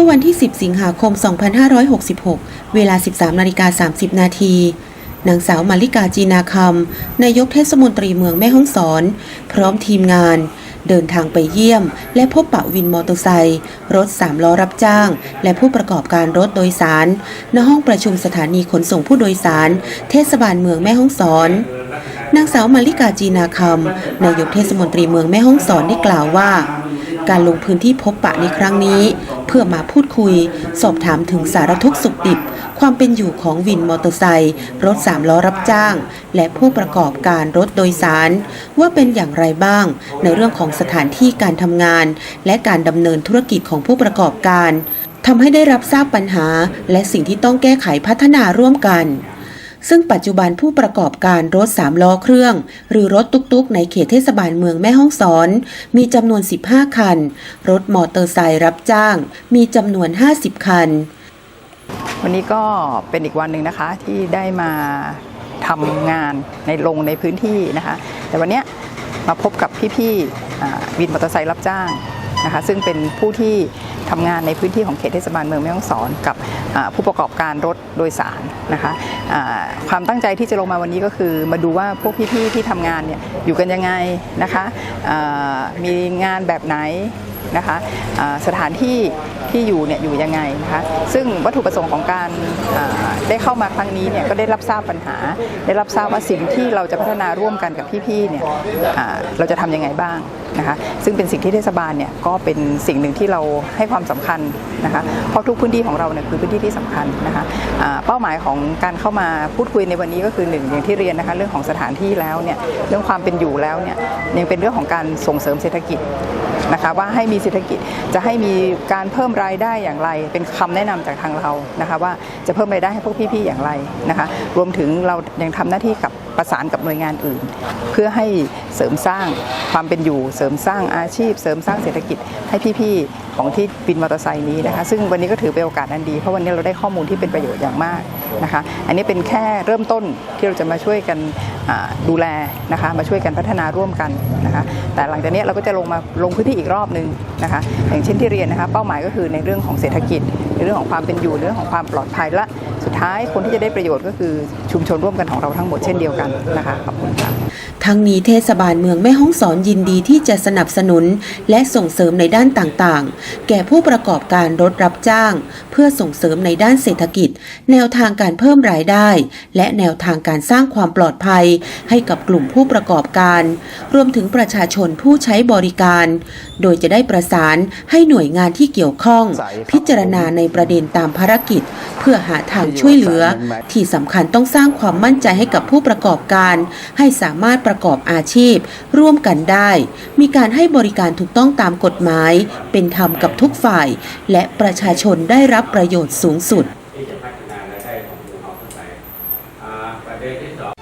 มื่อวันที่ 10 สิงหาคม 2566 เวลา 13นาฬิกา30 นาทีนางสาวมาริกาจีนาคำนายกเทศมนตรีเมืองแม่ฮ่องสอน พร้อมทีมงาน เดินทางไปเยี่ยม และพบปะวินมอเตอร์ไซค์รถสามล้อรับจ้าง และผู้ประกอบการรถโดยสารณห้องประชุมสถานีขนส่งผู้โดยสาร เทศบาลเมืองแม่ฮ่องสอนนางสาวมาริกาจีนาคำนายกเทศมนตรีเมืองแม่ฮ่องสอนได้กล่าวว่า การลงพื้นที่พบปะในครั้งนี้ เพื่อมาพูดคุย สอบถามถึงสารทุกข์สุขดิบ ความเป็นอยู่ของวินมอเตอร์ไซค์รถสามล้อรับจ้าง และผู้ประกอบการรถโดยสาร ว่าเป็นอย่างไรบ้าง ในเรื่องของสถานที่การทำงาน และการดำเนินธุรกิจของผู้ประกอบการทำให้ได้รับทราบปัญหา และสิ่งที่ต้องแก้ไขพัฒนาร่วมกัน ซึ่งปัจจุบันผู้ประกอบการรถ 3 ล้อเครื่อง หรือรถตุกๆ ในเขตเทศบาลเมืองแม่ฮ่องสอน มีจำนวน 15 คัน รถมอเตอร์ไซค์รับจ้าง มีจำนวน 50 คัน วันนี้ก็เป็นอีกวันหนึ่งนะคะที่ได้มาทำงานในลงในพื้นที่นะคะ แต่วันนี้มาพบกับพี่ๆอ่วินมอเตอร์ไซค์รับจ้าง นะคะซึ่งเป็นผู้ที่ทำงานในพื้นที่ของเขตเทศบาลเมืองแม่ฮ่องสอนกับผู้ประกอบการรถโดยสารนะคะความตั้งใจที่จะลงมาวันนี้ก็คือมาดูว่าพวกพี่ๆที่ทำงานเนี่ยอยู่กันยังไงนะคะมีงานแบบไหนนะคะสถานที่ ที่อยู่เนี่ยอยู่ยังไงนะคะซึ่งวัตถุประสงค์ของการได้เข้ามาครั้งนี้เนี่ยก็ได้รับทราบปัญหา ได้รับทราบว่าสิ่งที่เราจะพัฒนาร่วมกันกับพี่ๆเนี่ยเราจะทำยังไงบ้างนะคะซึ่งเป็นสิ่งที่เทศบาลเนี่ยก็เป็นสิ่งหนึ่งที่เราให้ความสำคัญนะคะเพราะทุกพื้นที่ของเราเนี่ยคือพื้นที่ที่สำคัญนะคะเป้าหมายของการเข้ามาพูดคุยในวันนี้ก็คือหนึ่งอย่างที่เรียนนะคะเรื่องของสถานที่แล้วเนี่ยเรื่องความเป็นอยู่แล้วเนี่ยยังเป็นเรื่องของการส่งเสริมเศรษฐกิจนะคะว่าให้มีเศรษฐกิจจะให้มีการเพิ่มรายได้อย่างไร เป็นคำแนะนำจากทางเรานะคะว่าจะเพิ่มรายได้ให้พวกพี่ๆอย่างไรนะคะ รวมถึงเรายังทำหน้าที่กับประสานกับหน่วยงานอื่น เพื่อให้ เสริมสร้างความเป็นอยู่ เสริมสร้างอาชีพ เสริมสร้างเศรษฐกิจให้พี่ๆของที่บินมอเตอร์ไซค์นี้นะคะ ซึ่งวันนี้ก็ถือเป็นโอกาสอันดี เพราะวันนี้เราได้ข้อมูลที่เป็นประโยชน์อย่างมากนะคะ อันนี้เป็นแค่เริ่มต้นที่เราจะมาช่วยกันดูแลนะคะ มาช่วยกันพัฒนาร่วมกันนะคะ แต่หลังจากนี้เราก็จะลงมาลงพื้นที่อีกรอบหนึ่งนะคะ อย่างเช่นที่เรียนนะคะ เป้าหมายก็คือในเรื่องของเศรษฐกิจ ในเรื่องของความเป็นอยู่ เรื่องของความปลอดภัยและสุดท้ายคนที่จะได้ประโยชน์ก็คือชุมชนร่วมกันของเราทั้งหมดเช่นเดียวกันนะคะขอบคุณค่ะ ทั้งนี้เทศบาลเมืองแม่ฮ่องสอนยินดีที่จะสนับสนุน และส่งเสริมในด้านต่างๆ แก่ผู้ประกอบการรถรับจ้าง เพื่อส่งเสริมในด้านเศรษฐกิจ แนวทางการเพิ่มรายได้ และแนวทางการสร้างความปลอดภัย ให้กับกลุ่มผู้ประกอบการ รวมถึงประชาชนผู้ใช้บริการ โดยจะได้ประสานให้หน่วยงานที่เกี่ยวข้อง พิจารณาในประเด็นตามภารกิจ พื่อหาทางช่วยเหลือ ที่สำคัญต้องสร้างความมั่นใจให้กับผู้ประกอบการ ให้สามารถประกอบอาชีพ ร่วมกันได้ มีการให้บริการถูกต้องตามกฎหมาย เป็นธรรมกับทุกฝ่าย และประชาชนได้รับประโยชน์สูงสุดที่จะพัฒนารายได้ของหมู่เขาขึ้นไปอ่าประเด็นที่สอง